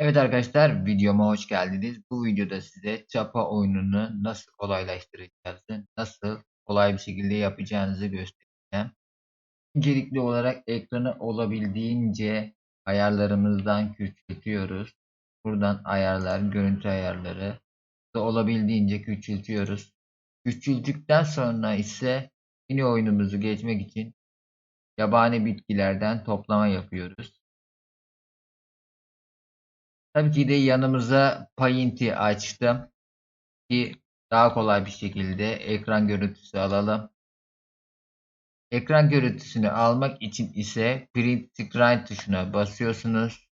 Evet arkadaşlar videoma hoş geldiniz. Bu videoda size çapa oyununu nasıl kolaylaştıracağınızı, nasıl kolay bir şekilde yapacağınızı göstereceğim. Öncelikli olarak ekranı olabildiğince ayarlarımızdan küçültüyoruz. Buradan ayarlar, görüntü ayarları da olabildiğince küçültüyoruz. Küçülttükten sonra ise yine oyunumuzu geçmek için yabani bitkilerden toplama yapıyoruz. Tabii ki de yanımıza Paint'i açtım ki daha kolay bir şekilde ekran görüntüsü alalım. Ekran görüntüsünü almak için ise Print Screen tuşuna basıyorsunuz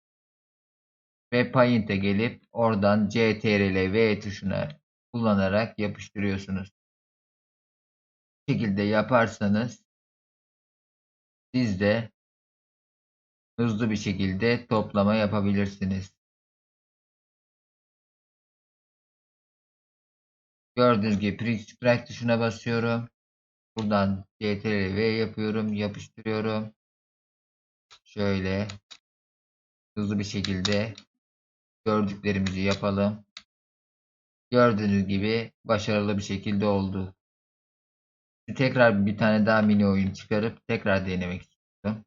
ve Paint'e gelip oradan CTRL V tuşuna kullanarak yapıştırıyorsunuz. Bu şekilde yaparsanız siz de hızlı bir şekilde toplama yapabilirsiniz. Gördüğünüz gibi Screen tuşuna basıyorum. Buradan CTRL V yapıyorum. Yapıştırıyorum. Şöyle hızlı bir şekilde gördüklerimizi yapalım. Gördüğünüz gibi başarılı bir şekilde oldu. Tekrar bir tane daha mini oyun çıkarıp tekrar denemek istiyorum.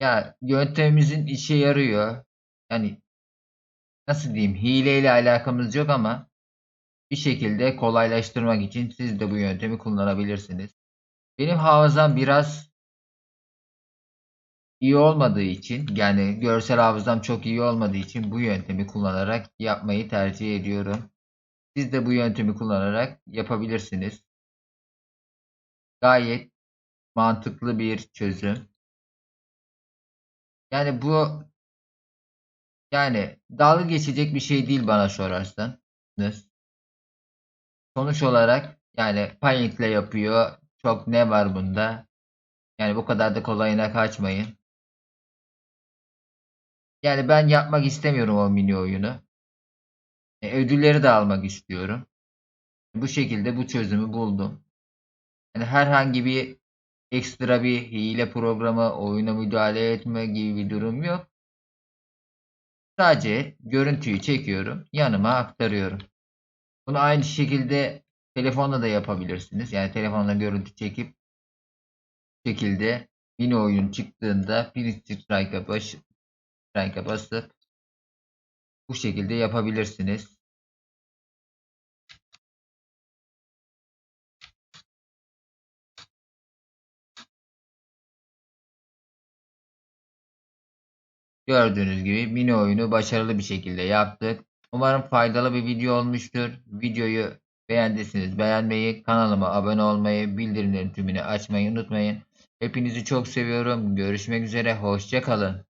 Ya yöntemimizin işe yarıyor. Yani nasıl diyeyim hileyle alakamız yok ama bir şekilde kolaylaştırmak için siz de bu yöntemi kullanabilirsiniz. Benim hafızam biraz iyi olmadığı için yani görsel hafızam çok iyi olmadığı için bu yöntemi kullanarak yapmayı tercih ediyorum. Siz de bu yöntemi kullanarak yapabilirsiniz. Gayet mantıklı bir çözüm. Yani bu yani dalga geçecek bir şey değil bana sorarsanız. Sonuç olarak yani Paint'le yapıyor. Çok ne var bunda? Yani bu kadar da kolayına kaçmayın. Yani ben yapmak istemiyorum o mini oyunu. E, ödülleri de almak istiyorum. Bu şekilde bu çözümü buldum. Yani herhangi bir ekstra bir hile programı, oyuna müdahale etme gibi bir durum yok. Sadece görüntüyü çekiyorum, yanıma aktarıyorum. Bunu aynı şekilde telefonla da yapabilirsiniz. Yani telefonla görüntü çekip şekilde yine oyun çıktığında bir strike'a baş strike'a basıp bu şekilde yapabilirsiniz. Gördüğünüz gibi mini oyunu başarılı bir şekilde yaptık. Umarım faydalı bir video olmuştur. Videoyu beğendiyseniz beğenmeyi, kanalıma abone olmayı, bildirimlerin tümünü açmayı unutmayın. Hepinizi çok seviyorum. Görüşmek üzere. Hoşçakalın.